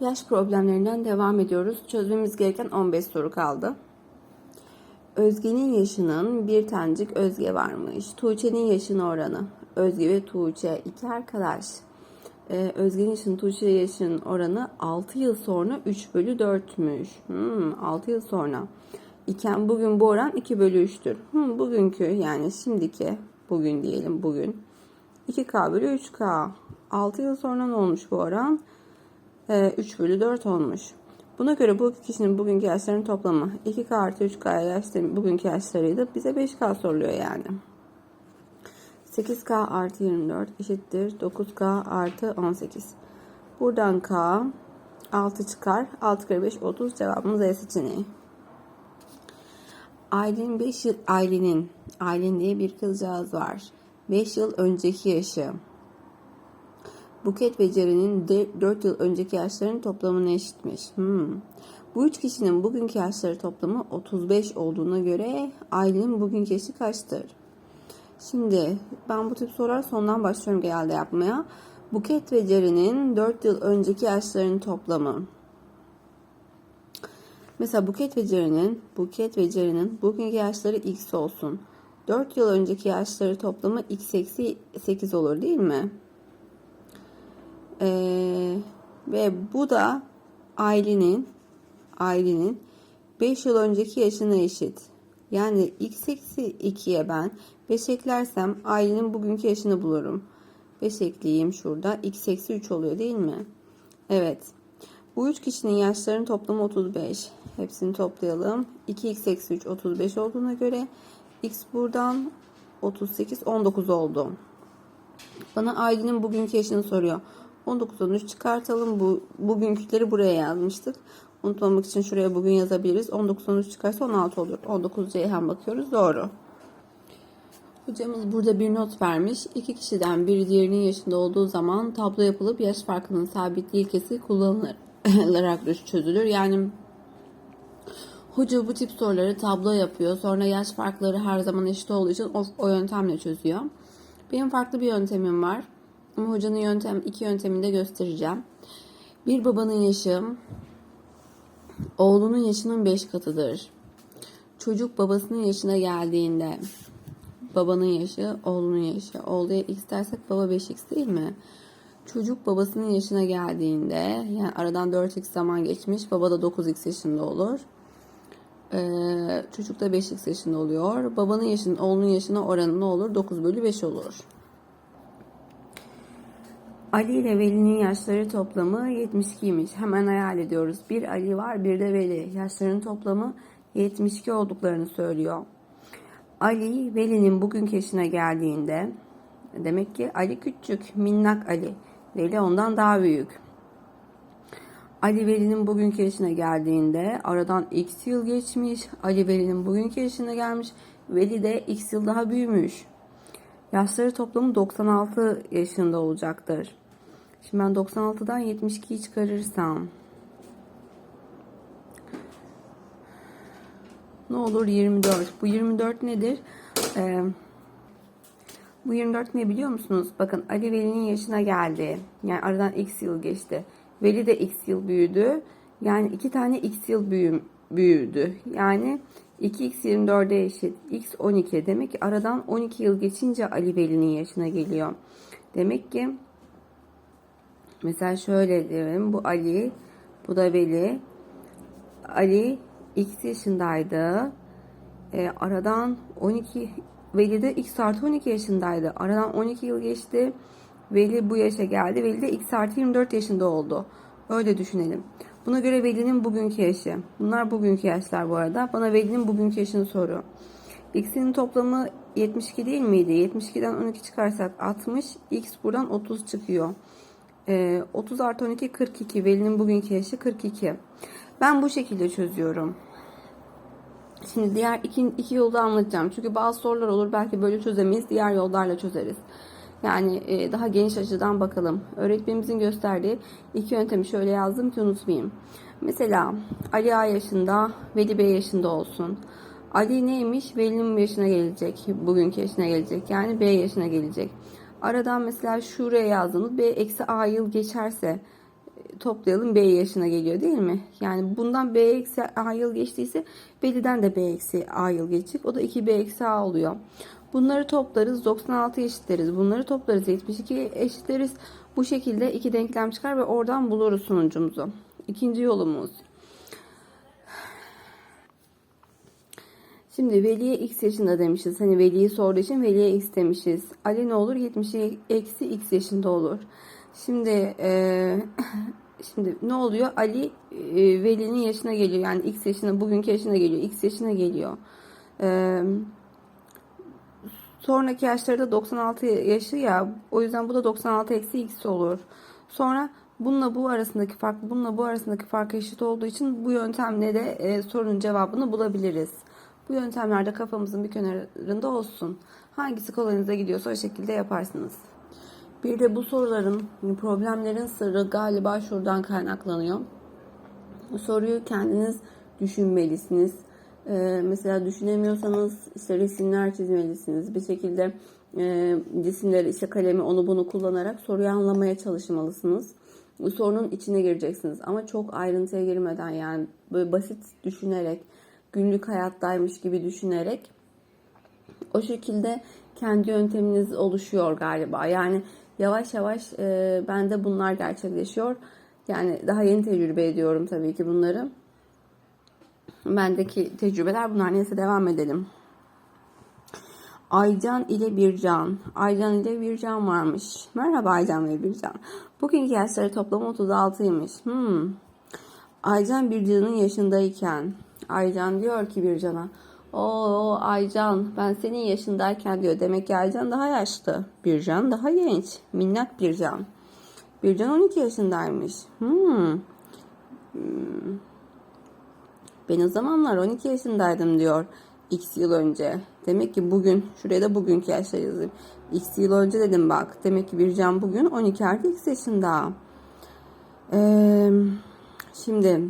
Yaş problemlerinden devam ediyoruz. Çözmemiz gereken 15 soru kaldı. Özge'nin yaşının bir tanecik Özge varmış. Tuğçe'nin yaşına oranı. Özge ve Tuğçe iki arkadaş. Ee, Özge'nin yaşının Tuğçe yaşının oranı 6 yıl sonra 3 bölü 4'müş. Hmm, 6 yıl sonra. İken bugün bu oran 2 bölü 3'tür. Hmm, bugünkü yani şimdiki bugün diyelim bugün. 2K bölü 3K. 6 yıl sonra ne olmuş bu oran? Ee, 3 bölü 4 olmuş. Buna göre bu kişinin bugünkü yaşlarının toplamı 2K artı 3K yaşları, bugünkü yaşlarıydı. Bize 5K soruluyor yani. 8K artı 24 eşittir 9K artı 18. Buradan K 6 çıkar. 6 kere 5 30 cevabımız E seçeneği. Ailenin 5 yıl ailenin Ailen diye bir kızcağız var. 5 yıl önceki yaşı Buket ve Ceren'in 4 yıl önceki yaşlarının toplamına eşitmiş. Hmm. Bu üç kişinin bugünkü yaşları toplamı 35 olduğuna göre ailenin bugünkü yaşı kaçtır? Şimdi ben bu tip sorular sondan başlıyorum genelde yapmaya. Buket ve Ceren'in 4 yıl önceki yaşlarının toplamı. Mesela Buket ve Ceren'in Buket ve Ceren'in bugünkü yaşları x olsun. 4 yıl önceki yaşları toplamı x eksi 8 olur değil mi? Ee, ve bu da ailenin ailenin 5 yıl önceki yaşına eşit. Yani x eksi 2'ye ben 5 eklersem ailenin bugünkü yaşını bulurum. 5 ekleyeyim şurada. x eksi 3 oluyor değil mi? Evet. Bu üç kişinin yaşlarının toplamı 35. Hepsini toplayalım. 2x eksi 3 35 olduğuna göre x buradan 38 19 oldu. Bana ailenin bugünkü yaşını soruyor. 19'dan 3 çıkartalım. Bu, bugünküleri buraya yazmıştık. Unutmamak için şuraya bugün yazabiliriz. 19'dan 3 çıkarsa 16 olur. 19 Ceyhan bakıyoruz. Doğru. Hocamız burada bir not vermiş. İki kişiden biri diğerinin yaşında olduğu zaman tablo yapılıp yaş farkının sabitliği ilkesi kullanılarak çözülür. Yani hoca bu tip soruları tablo yapıyor. Sonra yaş farkları her zaman eşit olduğu için o, o yöntemle çözüyor. Benim farklı bir yöntemim var. Ama hocanın yöntem, iki yöntemini de göstereceğim. Bir babanın yaşı oğlunun yaşının 5 katıdır. Çocuk babasının yaşına geldiğinde babanın yaşı oğlunun yaşı. Oğluya x dersek baba 5x değil mi? Çocuk babasının yaşına geldiğinde yani aradan 4x zaman geçmiş baba da 9x yaşında olur. Ee, çocuk da 5x yaşında oluyor. Babanın yaşının oğlunun yaşına oranı ne olur? 9 bölü 5 olur. Ali ile Veli'nin yaşları toplamı 72'ymiş. Hemen hayal ediyoruz. Bir Ali var bir de Veli. Yaşlarının toplamı 72 olduklarını söylüyor. Ali Veli'nin bugünkü yaşına geldiğinde demek ki Ali küçük, minnak Ali. Veli ondan daha büyük. Ali Veli'nin bugünkü yaşına geldiğinde aradan x yıl geçmiş. Ali Veli'nin bugünkü yaşına gelmiş. Veli de x yıl daha büyümüş. Yaşları toplamı 96 yaşında olacaktır. Şimdi ben 96'dan 72'yi çıkarırsam ne olur 24. Bu 24 nedir? Ee, bu 24 ne biliyor musunuz? Bakın Ali Veli'nin yaşına geldi. Yani aradan x yıl geçti. Veli de x yıl büyüdü. Yani iki tane x yıl büyüm, büyüdü. Yani 2x 24'e eşit. x 12. Demek ki aradan 12 yıl geçince Ali Veli'nin yaşına geliyor. Demek ki mesela şöyle diyelim. Bu Ali, bu da Veli. Ali x yaşındaydı. E, aradan 12 Veli de x artı 12 yaşındaydı. Aradan 12 yıl geçti. Veli bu yaşa geldi. Veli de x artı 24 yaşında oldu. Öyle düşünelim. Buna göre Veli'nin bugünkü yaşı. Bunlar bugünkü yaşlar bu arada. Bana Veli'nin bugünkü yaşını soruyor. X'in toplamı 72 değil miydi? 72'den 12 çıkarsak 60. X buradan 30 çıkıyor. Ee, 30 artı 12 42. Veli'nin bugünkü yaşı 42. Ben bu şekilde çözüyorum. Şimdi diğer iki, iki yolu anlatacağım. Çünkü bazı sorular olur belki böyle çözemeyiz. Diğer yollarla çözeriz. Yani e, daha geniş açıdan bakalım. Öğretmenimizin gösterdiği iki yöntemi şöyle yazdım ki unutmayayım. Mesela Ali A yaşında, Veli B yaşında olsun. Ali neymiş? Veli'nin yaşına gelecek. Bugünkü yaşına gelecek. Yani B yaşına gelecek. Aradan mesela şuraya yazdığımız B eksi A yıl geçerse toplayalım B yaşına geliyor değil mi? Yani bundan B eksi A yıl geçtiyse Veli'den de B eksi A yıl geçecek. O da 2B eksi A oluyor. Bunları toplarız 96 eşitleriz. Bunları toplarız 72 eşitleriz. Bu şekilde iki denklem çıkar ve oradan buluruz sonucumuzu. İkinci yolumuz. Şimdi Veli'ye x yaşında demişiz. Hani Veli'yi sorduğu için Veli'ye x demişiz. Ali ne olur? 70 eksi x yaşında olur. Şimdi e, şimdi ne oluyor? Ali e, Veli'nin yaşına geliyor. Yani x yaşına, bugünkü yaşına geliyor. X yaşına geliyor. E, sonraki yaşları da 96 yaşı ya. O yüzden bu da 96 eksi x olur. Sonra bununla bu arasındaki fark, bununla bu arasındaki fark eşit olduğu için bu yöntemle de e, sorunun cevabını bulabiliriz. Bu yöntemlerde kafamızın bir kenarında olsun. Hangisi kolayınıza gidiyorsa o şekilde yaparsınız. Bir de bu soruların, problemlerin sırrı galiba şuradan kaynaklanıyor. Bu soruyu kendiniz düşünmelisiniz. Ee, mesela düşünemiyorsanız işte resimler çizmelisiniz. Bir şekilde e, cisimleri işte kalemi onu bunu kullanarak soruyu anlamaya çalışmalısınız. Bu sorunun içine gireceksiniz ama çok ayrıntıya girmeden yani böyle basit düşünerek günlük hayattaymış gibi düşünerek o şekilde kendi yönteminiz oluşuyor galiba. Yani yavaş yavaş e, bende bunlar gerçekleşiyor. Yani daha yeni tecrübe ediyorum tabii ki bunları. Bendeki tecrübeler bunlar. Neyse devam edelim. Aycan ile Bircan. Aycan ile Bircan varmış. Merhaba Aycan ve Bircan. Bugünkü yaşları toplamı 36'ymış. Hmm. Aycan Bircan'ın yaşındayken. Aycan diyor ki Bircan'a. Oo Aycan ben senin yaşındayken diyor. Demek ki Aycan daha yaşlı. Bircan daha genç. Minnak Bircan. Bircan 12 yaşındaymış. Hmm. Hmm. Ben o zamanlar 12 yaşındaydım diyor. X yıl önce. Demek ki bugün, şuraya da bugünkü yaşta yazayım. X yıl önce dedim bak. Demek ki Bircan bugün 12 artı X yaşında. Ee, şimdi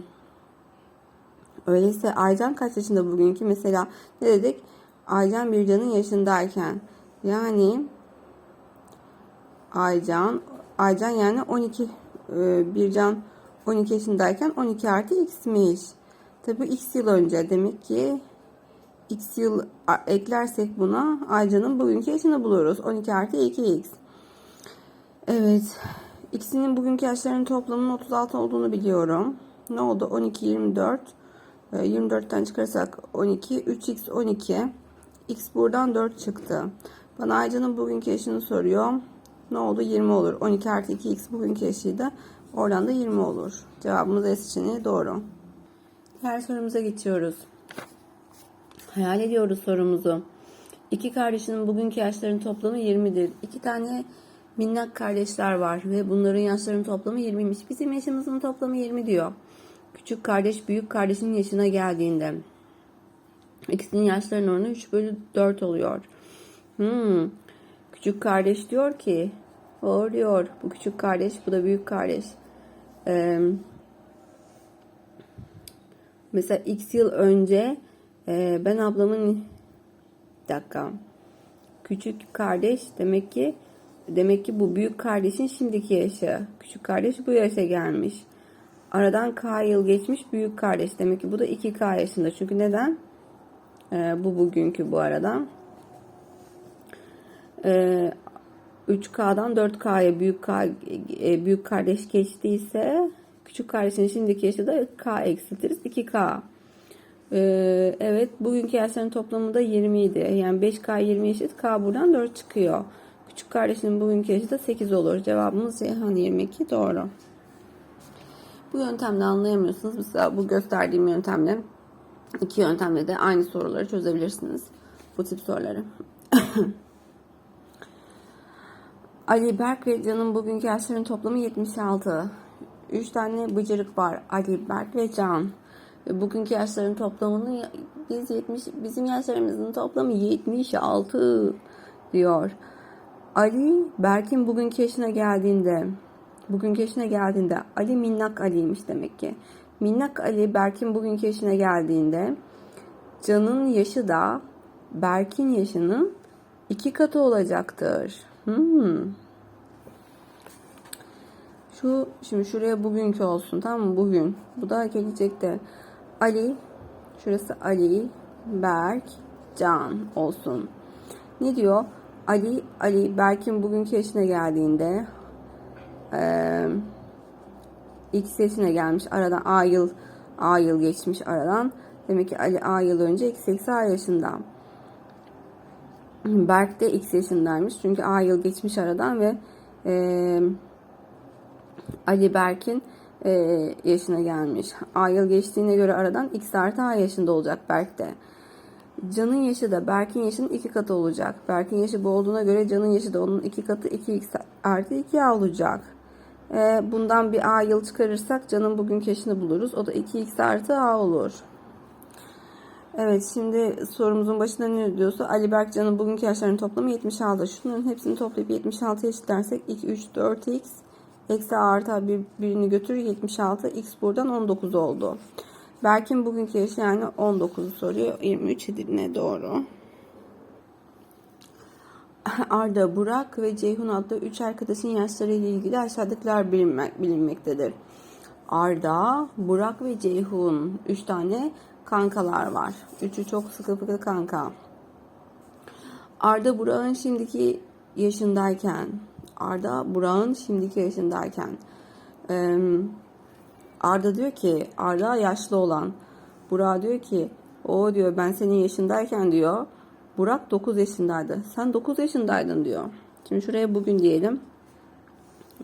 öyleyse Aycan kaç yaşında bugünkü? Mesela ne dedik? Aycan Bircan'ın yaşındayken. Yani Aycan Aycan yani 12 e, Bircan 12 yaşındayken 12 artı X'miş. Tabi X yıl önce demek ki X yıl eklersek buna Aycan'ın bugünkü yaşını buluruz. 12 artı 2X. Evet. X'inin bugünkü yaşlarının toplamının 36 olduğunu biliyorum. Ne oldu? 12, 24. 24'ten çıkarsak 12. 3X 12. X buradan 4 çıktı. Bana Aycan'ın bugünkü yaşını soruyor. Ne oldu? 20 olur. 12 artı 2X bugünkü yaşıydı. Oradan da 20 olur. Cevabımız S seçeneği doğru. Diğer sorumuza geçiyoruz. Hayal ediyoruz sorumuzu. İki kardeşinin bugünkü yaşlarının toplamı 20'dir. İki tane minnak kardeşler var ve bunların yaşlarının toplamı 20'ymiş. Bizim yaşımızın toplamı 20 diyor. Küçük kardeş büyük kardeşin yaşına geldiğinde ikisinin yaşlarının oranı 3 bölü 4 oluyor. Hmm. Küçük kardeş diyor ki o diyor bu küçük kardeş bu da büyük kardeş. Ee, mesela x yıl önce e, ben ablamın bir dakika küçük kardeş demek ki demek ki bu büyük kardeşin şimdiki yaşı. Küçük kardeş bu yaşa gelmiş. Aradan K yıl geçmiş büyük kardeş. Demek ki bu da 2K yaşında. Çünkü neden? Ee, bu bugünkü bu arada. Ee, 3K'dan 4K'ya büyük K, e, büyük kardeş geçtiyse küçük kardeşin şimdiki yaşı da K eksiltiriz. 2K. Ee, evet bugünkü yaşların toplamı da 20 idi. Yani 5K 20 eşit. K buradan 4 çıkıyor. Küçük kardeşinin bugünkü yaşı da 8 olur. Cevabımız Ceyhan 22 doğru. Bu yöntemle anlayamıyorsunuz. Mesela bu gösterdiğim yöntemle iki yöntemle de aynı soruları çözebilirsiniz. Bu tip soruları. Ali, Berk ve Can'ın bugünkü yaşlarının toplamı 76. 3 tane bıcırık var. Ali, Berk ve Can. Bugünkü yaşların toplamını biz 70 bizim yaşlarımızın toplamı 76 diyor. Ali Berk'in bugünkü yaşına geldiğinde bugünkü yaşına geldiğinde Ali minnak Ali'ymiş demek ki. Minnak Ali Berk'in bugünkü yaşına geldiğinde Can'ın yaşı da Berk'in yaşının iki katı olacaktır. Hmm. Şu şimdi şuraya bugünkü olsun tamam mı? Bugün. Bu da gelecekte. Ali şurası Ali Berk Can olsun. Ne diyor? Ali Ali Berk'in bugünkü yaşına geldiğinde eee X yaşına gelmiş. Aradan A yıl A yıl geçmiş aradan. Demek ki Ali A yıl önce X eksi A yaşında. Berk de X yaşındaymış. Çünkü A yıl geçmiş aradan ve eee Ali Berk'in e, yaşına gelmiş. A yıl geçtiğine göre aradan X artı A yaşında olacak Berk de. Can'ın yaşı da Berk'in yaşının iki katı olacak. Berk'in yaşı bu olduğuna göre Can'ın yaşı da onun iki katı 2X artı 2A olacak. E, bundan bir A yıl çıkarırsak Can'ın bugünkü yaşını buluruz. O da 2X artı A olur. Evet şimdi sorumuzun başında ne diyorsa Ali Berk Can'ın bugünkü yaşlarının toplamı 76. Şunların hepsini toplayıp 76 eşitlersek 2, 3, 4x eksi A artı bir, birini götürür 76. X buradan 19 oldu. Berk'in bugünkü yaşı yani 19'u soruyor. 23 Edirne doğru. Arda, Burak ve Ceyhun adlı 3 arkadaşın yaşları ile ilgili aşağıdakiler bilinmek, bilinmektedir. Arda, Burak ve Ceyhun. 3 tane kankalar var. Üçü çok sıkı fıkı kanka. Arda Burak'ın şimdiki yaşındayken Arda Burak'ın şimdiki yaşındayken Arda diyor ki Arda yaşlı olan Burak diyor ki o diyor ben senin yaşındayken diyor Burak 9 yaşındaydı. Sen 9 yaşındaydın diyor. Şimdi şuraya bugün diyelim.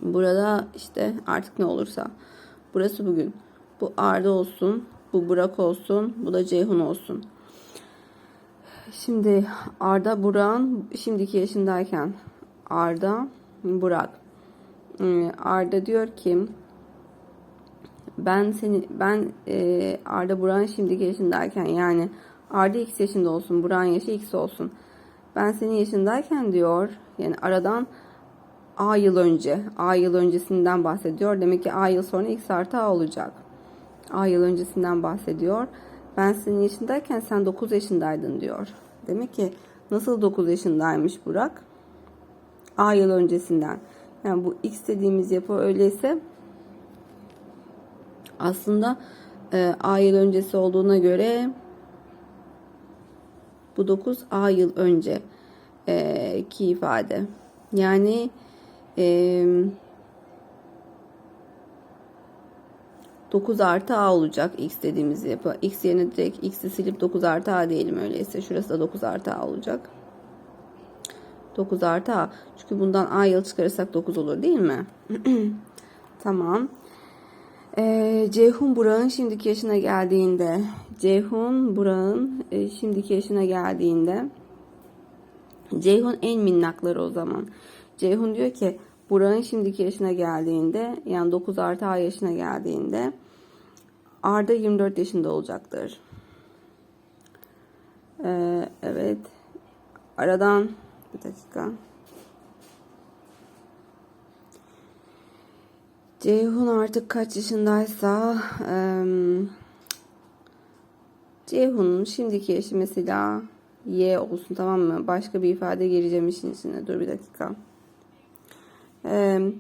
Burada işte artık ne olursa. Burası bugün. Bu Arda olsun. Bu Burak olsun. Bu da Ceyhun olsun. Şimdi Arda Burak'ın şimdiki yaşındayken Arda Burak Ee, Arda diyor ki ben seni ben e, Arda Burak'ın şimdiki yaşındayken yani Arda x yaşında olsun Burak'ın yaşı x olsun. Ben senin yaşındayken diyor yani aradan A yıl önce A yıl öncesinden bahsediyor. Demek ki A yıl sonra x artı A olacak. A yıl öncesinden bahsediyor. Ben senin yaşındayken sen 9 yaşındaydın diyor. Demek ki nasıl 9 yaşındaymış Burak? A yıl öncesinden. Yani bu x dediğimiz yapı öyleyse aslında e, A yıl öncesi olduğuna göre bu 9 A yıl önce e, ki ifade. Yani e, 9 artı A olacak x dediğimiz yapı. X yerine direkt x'i silip 9 artı A diyelim öyleyse. Şurası da 9 artı A olacak. 9 artı A. Çünkü bundan A yıl çıkarırsak 9 olur değil mi? tamam. Ee, Ceyhun Burak'ın şimdiki yaşına geldiğinde Ceyhun Burak'ın e, şimdiki yaşına geldiğinde Ceyhun en minnakları o zaman. Ceyhun diyor ki Burak'ın şimdiki yaşına geldiğinde yani 9 artı A yaşına geldiğinde Arda 24 yaşında olacaktır. Ee, evet. Aradan bir dakika. Ceyhun artık kaç yaşındaysa em, Ceyhun'un şimdiki yaşı mesela Y olsun tamam mı? Başka bir ifade gireceğim işin içine. Dur bir dakika. Em,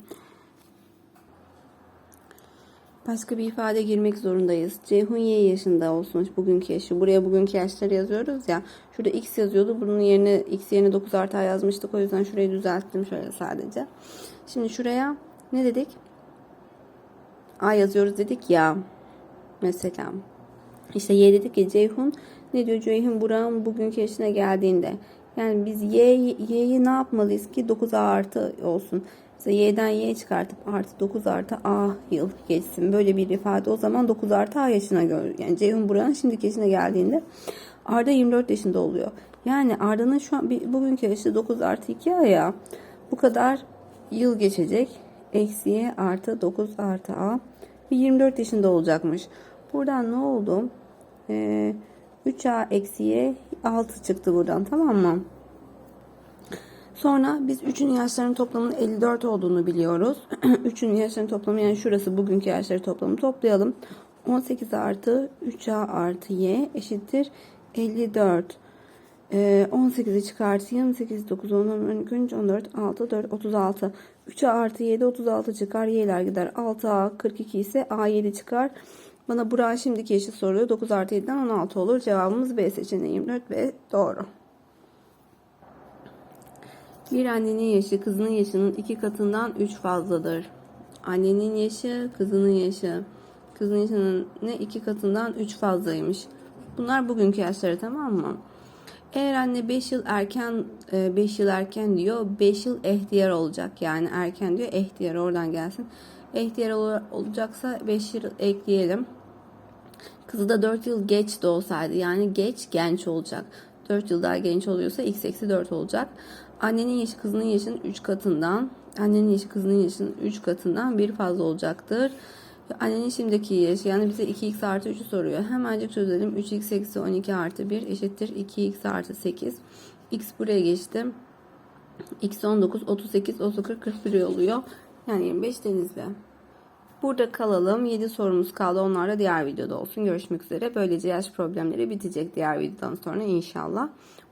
başka bir ifade girmek zorundayız. Ceyhun Y yaşında olsun. Bugünkü yaşı. Buraya bugünkü yaşları yazıyoruz ya. Şurada X yazıyordu. Bunun yerine X yerine 9 artı A yazmıştık. O yüzden şurayı düzelttim şöyle sadece. Şimdi şuraya ne dedik? A yazıyoruz dedik ya. Mesela. İşte Y dedik ki Ceyhun ne diyor Ceyhun Burak'ın bugünkü yaşına geldiğinde. Yani biz Y, Y'yi ne yapmalıyız ki 9A artı olsun. Mesela Y'den Y çıkartıp artı 9 artı A yıl geçsin. Böyle bir ifade o zaman 9 artı A yaşına göre. Yani Ceyhun Burak'ın şimdiki yaşına geldiğinde Arda 24 yaşında oluyor. Yani Arda'nın şu an bugünkü yaşı 9 artı 2 A ya. Bu kadar yıl geçecek. Eksi Y artı 9 artı A. Bir 24 yaşında olacakmış. Buradan ne oldu? Ee, 3A eksi Y 6 çıktı buradan tamam mı? Sonra biz 3'ün yaşlarının toplamının 54 olduğunu biliyoruz. 3'ün yaşlarının toplamı yani şurası bugünkü yaşları toplamı toplayalım. 18 artı 3A artı Y eşittir 54. Ee, 18'i çıkartayım. 8, 9, 10, 12, 13, 14, 6, 4, 36. 3A artı 7 36 çıkar. Y'ler gider. 6A 42 ise A7 çıkar. Bana Burak'ın şimdiki yaşı soruyor. 9 artı 7'den 16 olur. Cevabımız B seçeneği 24 ve doğru. Bir annenin yaşı kızının yaşının iki katından 3 fazladır. Annenin yaşı kızının yaşı. Kızın yaşının ne iki katından 3 fazlaymış. Bunlar bugünkü yaşları tamam mı? Eğer anne 5 yıl erken 5 yıl erken diyor 5 yıl ihtiyar olacak. Yani erken diyor ihtiyar oradan gelsin. İhtiyar ol- olacaksa 5 yıl ekleyelim. Kızı da 4 yıl geç doğsaydı yani geç genç olacak. 4 yıl daha genç oluyorsa x eksi 4 olacak. Annenin yaşı kızının yaşının 3 katından annenin yaşı kızının yaşının 3 katından bir fazla olacaktır. Annenin şimdiki yaşı yani bize 2x artı 3'ü soruyor. Hemencik çözelim. 3x eksi 12 artı 1 eşittir 2x artı 8. x buraya geçti. x 19, 38, 39, 41 oluyor. Yani 25 denizli. Burada kalalım. 7 sorumuz kaldı. Onlar da diğer videoda olsun. Görüşmek üzere. Böylece yaş problemleri bitecek diğer videodan sonra inşallah.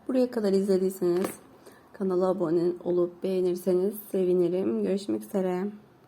Buraya kadar izlediyseniz kanala abone olup beğenirseniz sevinirim. Görüşmek üzere.